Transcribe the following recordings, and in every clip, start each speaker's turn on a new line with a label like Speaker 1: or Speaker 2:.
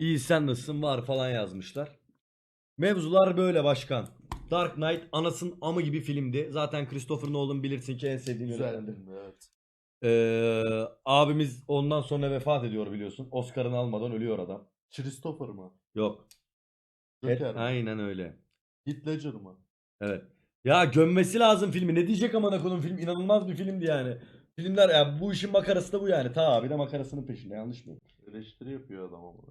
Speaker 1: İyi sen nasılsın var falan yazmışlar. Mevzular böyle başkan. Dark Knight anasın amı gibi filmdi. Zaten Christopher Nolan bilirsin ki en sevdiğim yönetmendir.
Speaker 2: evet.
Speaker 1: Ee, abimiz ondan sonra vefat ediyor biliyorsun. Oscar'ını almadan ölüyor adam.
Speaker 2: Christopher mı?
Speaker 1: Yok.
Speaker 2: Joker mi?
Speaker 1: Aynen öyle.
Speaker 2: Heath Ledger mı?
Speaker 1: Evet. Ya gömmesi lazım filmi. Ne diyecek amına koyayım film inanılmaz bir filmdi yani. Filmler ya bu işin makarası da bu yani. Ta abi de makarasının peşinde yanlış mı?
Speaker 2: Eleştiri yapıyor adam ama.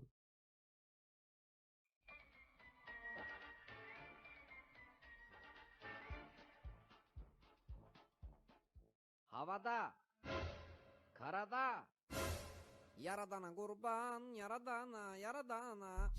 Speaker 3: Havada, karada, yaradana kurban, yaradana, yaradana.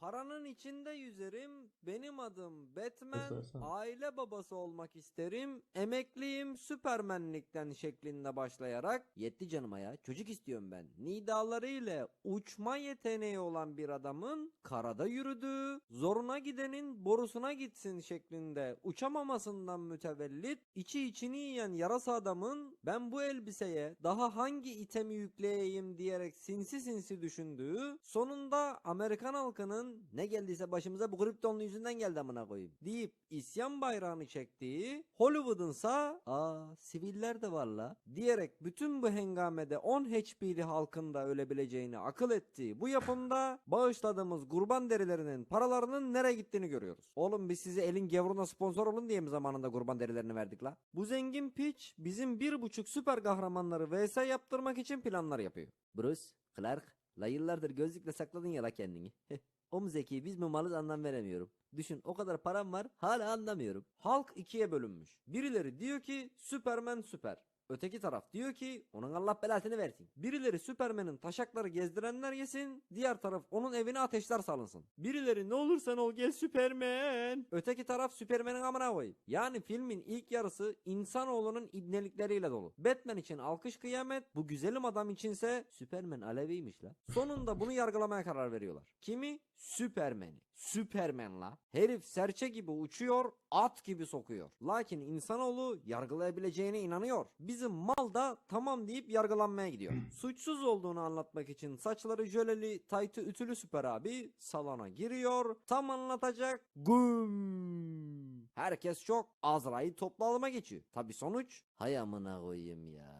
Speaker 3: Paranın içinde yüzerim, benim adım Batman, aile babası olmak isterim, emekliyim süpermenlikten şeklinde başlayarak, yetti canıma ya, çocuk istiyorum ben. Nidaları ile uçma yeteneği olan bir adamın karada yürüdüğü, zoruna gidenin borusuna gitsin şeklinde uçamamasından mütevellit, içi içini yiyen yarasa adamın ben bu elbiseye daha hangi itemi yükleyeyim diyerek sinsi sinsi düşündüğü, sonunda Amerikan halkının ne geldiyse başımıza bu kriptonlu yüzünden geldi amına koyayım deyip isyan bayrağını çektiği, Hollywood'unsa aa siviller de var la diyerek bütün bu hengamede 10 HP'li halkın da ölebileceğini akıl ettiği bu yapımda bağışladığımız kurban derilerinin paralarının nereye gittiğini görüyoruz. Oğlum biz size elin gevruna sponsor olun diye mi zamanında kurban derilerini verdik la? Bu zengin piç bizim bir buçuk süper kahramanları vs yaptırmak için planlar yapıyor. Bruce, Clark, la yıllardır gözlükle sakladın ya la kendini. o mu zeki biz mi malız anlam veremiyorum. Düşün o kadar param var hala anlamıyorum. Halk ikiye bölünmüş. Birileri diyor ki Superman süper. Öteki taraf diyor ki onun Allah belasını versin. Birileri Superman'in taşakları gezdirenler yesin. Diğer taraf onun evine ateşler salınsın. Birileri ne olursan ol gel Superman. Öteki taraf Superman'in amına koyayım. Yani filmin ilk yarısı insanoğlunun ibnelikleriyle dolu. Batman için alkış kıyamet. Bu güzelim adam içinse Superman Aleviymiş la. Sonunda bunu yargılamaya karar veriyorlar. Kimi? Superman'i. Superman la. Herif serçe gibi uçuyor, at gibi sokuyor. Lakin insanoğlu yargılayabileceğine inanıyor. Bizim mal da tamam deyip yargılanmaya gidiyor. Suçsuz olduğunu anlatmak için saçları jöleli, taytı ütülü süper abi salona giriyor. Tam anlatacak. Güm. Herkes çok. Azrail toplu alıma geçiyor. Tabi sonuç. Hay amına koyayım ya.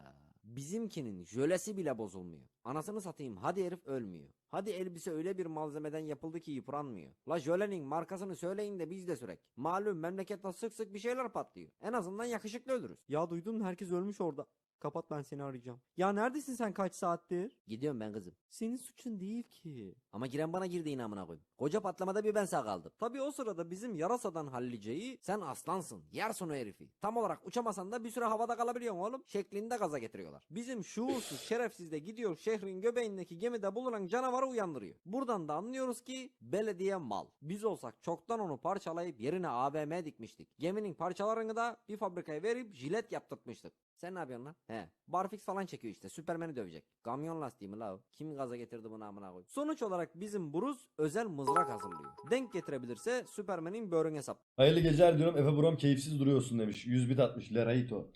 Speaker 3: Bizimkinin jölesi bile bozulmuyor. Anasını satayım hadi herif ölmüyor. Hadi elbise öyle bir malzemeden yapıldı ki yıpranmıyor. La jölenin markasını söyleyin de biz de sürek. Malum memlekette sık sık bir şeyler patlıyor. En azından yakışıklı ölürüz. Ya duydun herkes ölmüş orada. Kapat ben seni arayacağım. Ya neredesin sen kaç saattir? Gidiyorum ben kızım. Senin suçun değil ki. Ama giren bana girdi yine amına koyayım. Koca patlamada bir ben sağ kaldım. Tabi o sırada bizim yarasadan halliceyi sen aslansın. Yersin o herifi. Tam olarak uçamasan da bir süre havada kalabiliyorsun oğlum. Şeklinde gaza getiriyorlar. Bizim şuursuz şerefsiz de gidiyor şehrin göbeğindeki gemide bulunan canavarı uyandırıyor. Buradan da anlıyoruz ki belediye mal. Biz olsak çoktan onu parçalayıp yerine AVM dikmiştik. Geminin parçalarını da bir fabrikaya verip jilet yaptırtmıştık. Sen ne yapıyorsun lan? He. Barfix falan çekiyor işte. Süpermen'i dövecek. Kamyon lastiği mi la o? Kim gaza getirdi bunu amına koy? Sonuç olarak bizim Bruce özel mızrak hazırlıyor. Denk getirebilirse Süpermen'in böğrüne sap.
Speaker 1: Hayırlı geceler diyorum. Efe Brom keyifsiz duruyorsun demiş. 100 bit atmış. Leraito.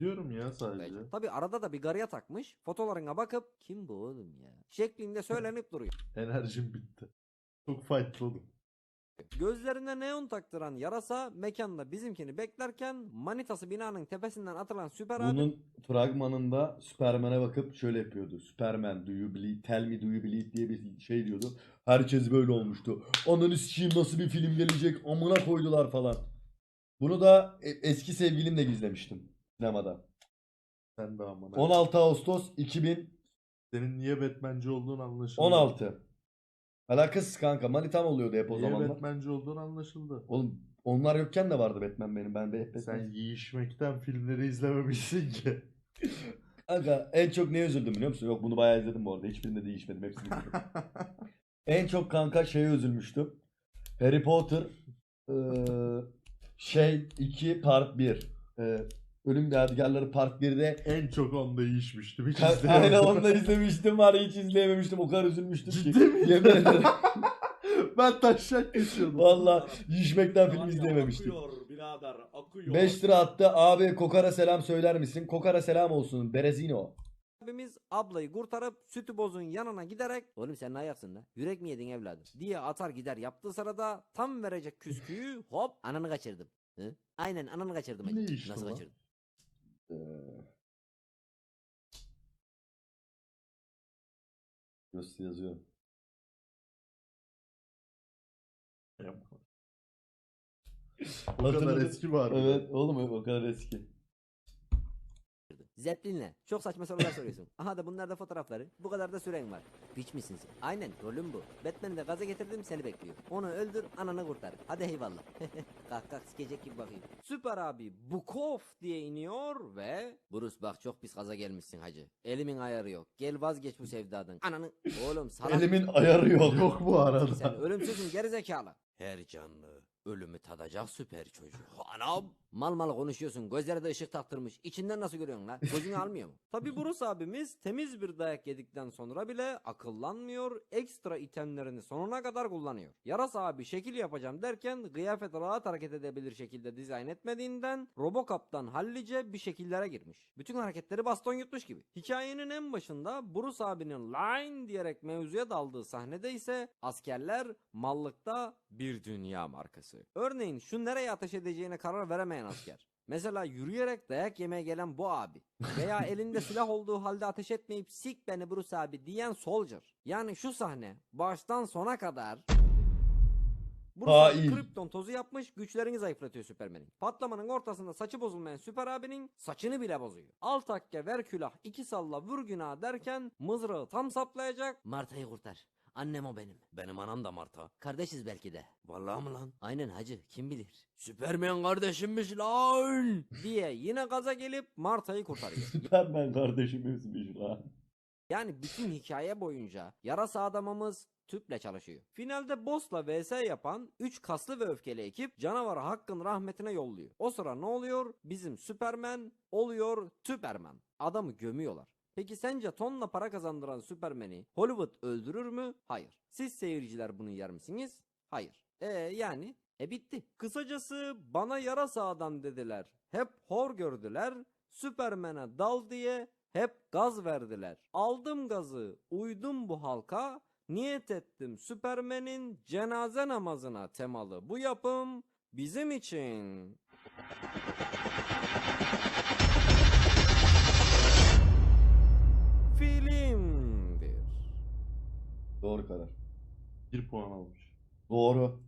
Speaker 2: Diyorum ya sadece.
Speaker 3: Tabi arada da bir garıya takmış. Fotolarına bakıp kim bu oğlum ya? Şeklinde söylenip duruyor.
Speaker 2: Enerjim bitti. Çok fightladım.
Speaker 3: Gözlerine neon taktıran yarasa mekanda bizimkini beklerken manitası binanın tepesinden atılan süper abi
Speaker 1: Bunun fragmanında Superman'e bakıp şöyle yapıyordu. Superman do you believe, tell me do you believe diye bir şey diyordu. Herkes böyle olmuştu. Ananı sikeyim nasıl bir film gelecek amına koydular falan. Bunu da e- eski sevgilimle gizlemiştim sinemada.
Speaker 2: Sen de amına.
Speaker 1: 16 Ağustos 2016.
Speaker 2: Senin niye Batman'ci olduğun anlaşıldı.
Speaker 1: Alakasız kanka. Manitam oluyordu hep o
Speaker 2: Niye
Speaker 1: zamanlar.
Speaker 2: Batman'ci olduğun anlaşıldı.
Speaker 1: Oğlum onlar yokken de vardı Batman benim. Ben de hep Batman.
Speaker 2: Sen yiyişmekten filmleri izlememişsin ki.
Speaker 1: Kanka en çok ne üzüldüm biliyor musun? Yok bunu bayağı izledim bu arada. Hiçbirinde değişmedim. Hepsini izledim. En çok kanka şeye üzülmüştüm. Harry Potter eee, şey 2 part 1. Eee Ölüm Yadigarları part 1'de
Speaker 2: en çok onda yiyişmiştim. Hiç
Speaker 1: Aynen
Speaker 2: izleyemedim.
Speaker 1: onu da izlemiştim var hiç izleyememiştim. O kadar üzülmüştüm ki.
Speaker 2: Ciddi mi?
Speaker 1: Yemin ederim.
Speaker 2: ben taşak geçiyordum.
Speaker 1: Valla yiyişmekten film izleyememiştim.
Speaker 4: Akıyor birader akıyor.
Speaker 1: 5 lira attı. Abi Kokar'a selam söyler misin? Kokar'a selam olsun. Berezino.
Speaker 3: abimiz ablayı kurtarıp sütü bozun yanına giderek oğlum sen ne ayaksın da yürek mi yedin evladım diye atar gider yaptığı sırada tam verecek küsküyü hop ananı kaçırdım. Hı? Aynen ananı kaçırdım.
Speaker 2: Ne
Speaker 3: Nasıl
Speaker 2: lan?
Speaker 3: kaçırdım?
Speaker 1: Ee, Göster yazıyorum.
Speaker 2: O kadar eski var.
Speaker 1: Evet oğlum o kadar eski.
Speaker 3: Zeppelin'le. Çok saçma sorular soruyorsun. Aha da bunlar da fotoğrafları. Bu kadar da süren var. Piç misin sen? Aynen rolüm bu. Batman'i de gaza getirdim seni bekliyor. Onu öldür ananı kurtar. Hadi eyvallah. kalk kalk sikecek gibi bakayım. Süper abi Bukov diye iniyor ve... Bruce bak çok pis gaza gelmişsin hacı. Elimin ayarı yok. Gel vazgeç bu sevdadan. Ananı... Oğlum salak.
Speaker 1: Elimin ayarı yok.
Speaker 2: Yok bu arada.
Speaker 3: Sen ölümsüzün gerizekalı. Her canlı ölümü tadacak süper çocuğu. Anam. Mal mal konuşuyorsun. Gözlere de ışık taktırmış. İçinden nasıl görüyorsun lan? Gözünü almıyor mu? Tabi Bruce abimiz temiz bir dayak yedikten sonra bile akıllanmıyor. Ekstra itemlerini sonuna kadar kullanıyor. Yarasa abi şekil yapacağım derken kıyafet rahat hareket edebilir şekilde dizayn etmediğinden Robocop'tan hallice bir şekillere girmiş. Bütün hareketleri baston yutmuş gibi. Hikayenin en başında Bruce abinin line diyerek mevzuya daldığı sahnede ise askerler mallıkta bir dünya markası. Örneğin şu nereye ateş edeceğine karar veremeyen asker. Mesela yürüyerek dayak yemeye gelen bu abi. Veya elinde silah olduğu halde ateş etmeyip sik beni Bruce abi diyen soldier. Yani şu sahne baştan sona kadar Bruce
Speaker 1: Hain.
Speaker 3: kripton tozu yapmış güçlerini zayıflatıyor Süpermen'in. Patlamanın ortasında saçı bozulmayan Süper abinin saçını bile bozuyor. Al takke ver külah iki salla vur günah derken mızrağı tam saplayacak. Marta'yı kurtar. Annem o benim. Benim anam da Marta. Kardeşiz belki de. Vallahi mı lan? Aynen hacı kim bilir. Süpermen kardeşimmiş lan. diye yine gaza gelip Marta'yı kurtarıyor.
Speaker 1: Süpermen kardeşimizmiş lan.
Speaker 3: Yani bütün hikaye boyunca yarasa adamımız tüple çalışıyor. Finalde boss'la vs yapan 3 kaslı ve öfkeli ekip canavarı hakkın rahmetine yolluyor. O sıra ne oluyor? Bizim Süpermen oluyor Tüpermen. Adamı gömüyorlar. Peki sence tonla para kazandıran Süpermen'i Hollywood öldürür mü? Hayır. Siz seyirciler bunu yer misiniz? Hayır. E yani? E bitti. Kısacası bana yarasa adam dediler. Hep hor gördüler. Süpermen'e dal diye hep gaz verdiler. Aldım gazı, uydum bu halka, niyet ettim Süpermen'in cenaze namazına temalı bu yapım bizim için. Filmdir.
Speaker 1: Doğru karar.
Speaker 2: Bir puan almış.
Speaker 1: Doğru.